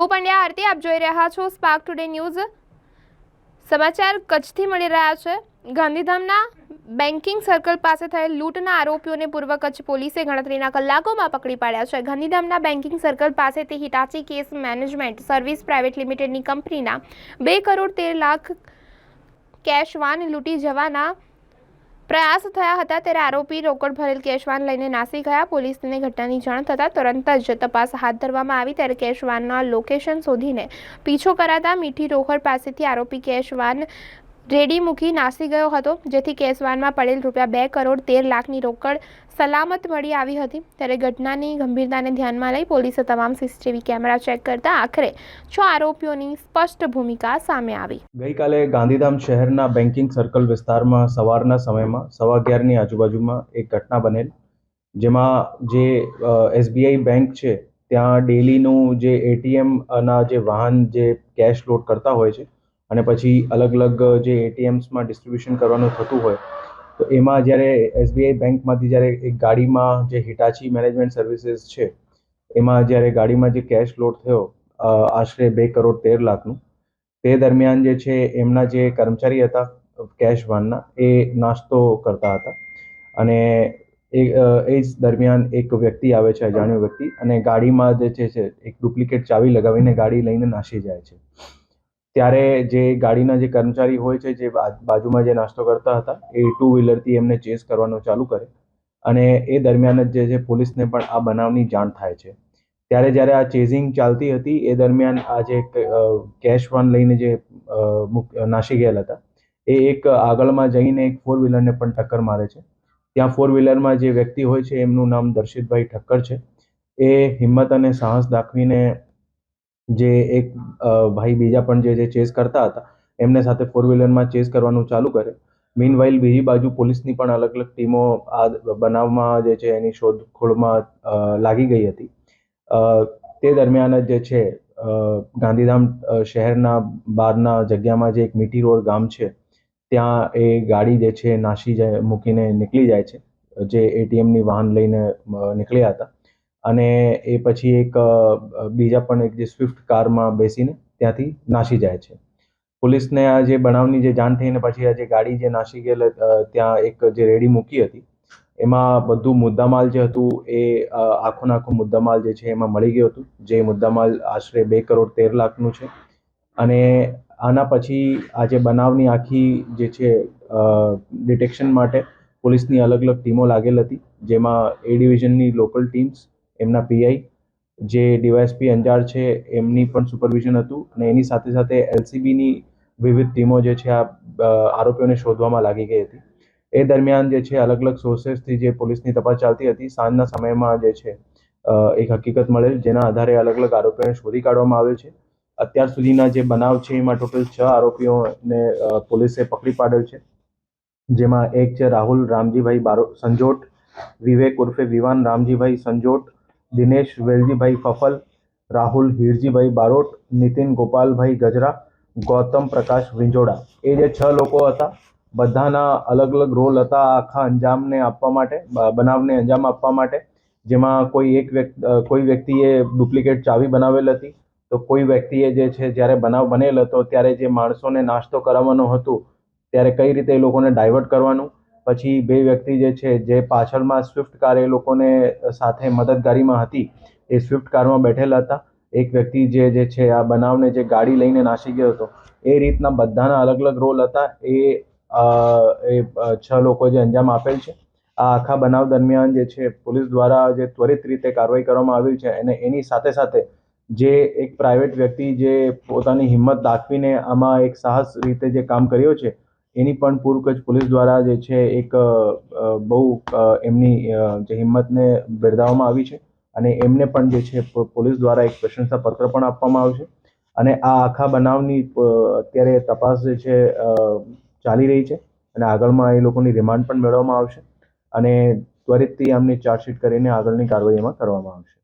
હું પંડ્યા આરતી, આપ જોઈ રહ્યા છો સ્પાર્ક ટુડે ન્યૂઝ સમાચાર કચ્છથી મળી રહ્યા છે. ગાંધીધામના બેન્કિંગ સર્કલ પાસે થયેલ લૂંટના આરોપીઓને પૂર્વ કચ્છ પોલીસે ગણતરીના કલાકોમાં પકડી પાડ્યા છે. ગાંધીધામના બેન્કિંગ સર્કલ પાસેથી Hitachi cash management service private લિમિટેડની કંપનીના બે કરોડ તેર લાખ કેશ વાન લૂંટી જવાના પ્રયાસ થયા હતા ત્યારે આરોપી રોકડ ભરેલ કેશવાન લઈને નાસી ગયા. પોલીસને ઘટનાની જાણ થતાં તુરંત જ તપાસ હાથ ધરવામાં આવી ત્યારે કેશવાનના લોકેશન શોધીને પીછો કરાતા મીઠી રોકડ પાસેથી આરોપી કેશવાન રેડી મૂકી નાસી ગયો હતો, જેથી કેસવાનમાં પડેલ રૂપિયા બે કરોડ તેર લાખની રોકડ સલામત મળી આવી હતી. ત્યારે ઘટનાની ગંભીરતાને ધ્યાનમાં લઈ પોલીસે તમામ સીસીટીવી કેમેરા ચેક કરતા આખરે છ આરોપીઓની સ્પષ્ટ ભૂમિકા સામે આવી. ગઈકાલે ગાંધીધામ શહેરના બેન્કિંગ સર્કલ વિસ્તારમાં સવારના સમયમાં, સવા અગિયારની આજુબાજુમાં એક ઘટના બનેલ, જેમાં જે એસબીઆઈ બેંક છે, ત્યાં ડેલીનું જે એટીએમ અને જે વાહન જે કેશ લોડ કરતા હોય છે અને પછી અલગ અલગ જે એટીએમ્સમાં ડિસ્ટ્રીબ્યુશન કરવાનું થતું હોય, તો એમાં જ્યારે એસબીઆઈ બેંકમાંથી જ્યારે એક ગાડીમાં જે હિટાચી મેનેજમેન્ટ સર્વિસીસ છે, એમાં જ્યારે ગાડીમાં જે કેશ લોડ થયો આશરે બે કરોડ તેર લાખનું, તે દરમિયાન જે છે એમના જે કર્મચારી હતા કેશ વાનના, એ નાસ્તો કરતા હતા. અને એ એ જ દરમિયાન એક વ્યક્તિ આવે છે, અજાણ્યો વ્યક્તિ, અને ગાડીમાં જે છે, એક ડુપ્લિકેટ ચાવી લગાવીને ગાડી લઈને નાસી જાય છે. ત્યારે જે ગાડીના જે કર્મચારી હોય છે, જે બાજુમાં જે નાસ્તો કરતા હતા, એ ટુ વ્હીલરથી એમને ચેસ કરવાનું ચાલુ કરે. અને એ દરમિયાન જ જે છે પોલીસને પણ આ બનાવની જાણ થાય છે. ત્યારે જ્યારે આ ચેઝિંગ ચાલતી હતી, એ દરમિયાન આ જે કેશ વન લઈને જે નાસી ગયેલા હતા. એ એક આગળમાં જઈને એક ફોર વ્હીલરને પણ ટક્કર મારે છે. ત્યાં ફોર વ્હીલરમાં જે વ્યક્તિ હોય છે, એમનું નામ દર્શિતભાઈ ઠક્કર છે. એ હિંમત અને સાહસ દાખવીને જે એક ભાઈ બીજા પણ જે જે ચેસ કરતા હતા, એમને સાથે ફોર વ્હીલરમાં ચેસ કરવાનું ચાલુ કરે મીનવાઇલ બીજી બાજુ પોલીસની પણ અલગ અલગ ટીમો આ બનાવમાં જે છે એની શોધખોળમાં લાગી ગઈ હતી. તે દરમિયાન જ જે છે ગાંધીધામ શહેરના બહારના જગ્યામાં જે એક મીઠી રોડ ગામ છે, ત્યાં એ ગાડી જે છે નાસી જાય, મૂકીને નીકળી જાય છે. જે એટીએમની વાહન લઈને નીકળ્યા હતા. અને એ પછી એક બીજા પણ એક જે સ્વિફ્ટ કારમાં બેસીને ત્યાંથી નાસી જાય છે. પોલીસને આ જે બનાવની જે જાણ થઈને પછી આ જે ગાડી જે નાસી ગયેલ ત્યાં એક જે રેડી મૂકી હતી, એમાં બધું મુદ્દામાલ જે હતું એ આખો નાખો મુદ્દામાલ જે છે એમાં મળી ગયું હતું. જે મુદ્દામાલ આશરે બે કરોડ તેર લાખનું છે. અને આના પછી આ જે બનાવની આખી જે છે ડિટેક્શન માટે પોલીસની અલગ અલગ ટીમો લાગેલ હતી, જેમાં એ ડિવિઝનની લોકલ ટીમ્સ એમના પીઆઈ જે D Y S P Anjar છે, એમની પણ સુપરવિઝન હતું અને એની સાથે સાથે એલસીબીની વિવિધ ટીમો જે છે, આ આરોપીઓને શોધવામાં લાગી ગઈ હતી. એ દરમિયાન જે છે, અલગ અલગ સોર્સેસથી જે પોલીસની તપાસ ચાલતી હતી, સાંજના સમયમાં જે છે એક હકીકત મળેલ જેના આધારે અલગ અલગ આરોપીઓને શોધી કાઢવામાં આવેલ છે. અત્યાર સુધીના જે બનાવ છે, એમાં ટોટલ છ આરોપીઓને પોલીસે પકડી પાડેલ છે. જેમાં એક છે રાહુલ રામજીભાઈ બારો, સંજોટ, વિવેક ઉર્ફે વિવાન રામજીભાઈ સંજોટ દિનેશ વેલજીભાઈ ફફલ, રાહુલ હિરજીભાઈ બારોટ, નીતિન ગોપાલભાઈ ગજરા, ગૌતમ પ્રકાશ વિંજોડા. એ જે છ લોકો હતા, બધાના અલગ અલગ રોલ હતા આખા અંજામને આપવા માટે બનાવને અંજામ આપવા માટે. જેમાં કોઈ એક વ્યક્તિ કોઈ વ્યક્તિએ ડુપ્લિકેટ ચાવી બનાવેલ હતી. તો કોઈ વ્યક્તિએ જે છે, જ્યારે બનાવ બનેલ હતો, ત્યારે જે માણસોને નાસ્તો કરાવવાનો હતો, ત્યારે કઈ રીતે એ લોકોને ડાયવર્ટ કરવાનું પછી બે વ્યક્તિ જે છે, જે પાછળમાં સ્વિફ્ટ કાર એ લોકોને સાથે મદદગારીમાં હતી, એ સ્વિફ્ટ કારમાં બેઠેલા હતા. એક વ્યક્તિ જે જે છે, આ બનાવને જે ગાડી લઈને નાસી ગયો હતો, એ રીતના બધાના અલગ અલગ રોલ હતા. એ એ છ લોકો જે અંજામ આપેલ છે. આ આખા બનાવ દરમિયાન જે છે, પોલીસ દ્વારા જે ત્વરિત રીતે કાર્યવાહી કરવામાં આવી છે અને એની સાથે સાથે જે એક પ્રાઇવેટ વ્યક્તિ જે પોતાની હિંમત દાખવીને આમાં એક સાહસ રીતે જે કામ કર્યો છે એની પણ પૂર્વ કચ્છ પોલીસ દ્વારા જે છે એક બહુ એમની જે હિંમતને બિરદાવવામાં આવી છે અને એમને પણ જે છે પોલીસ દ્વારા એક પ્રશંસા પત્ર પણ આપવામાં આવશે અને આ આખા બનાવની અત્યારે તપાસ જે છે ચાલી રહી છે અને આગળમાં એ લોકોની રિમાન્ડ પણ મેળવવામાં આવશે અને ત્વરિતથી આમની ચાર્જશીટ કરીને આગળની કાર્યવાહીમાં કરવામાં આવશે.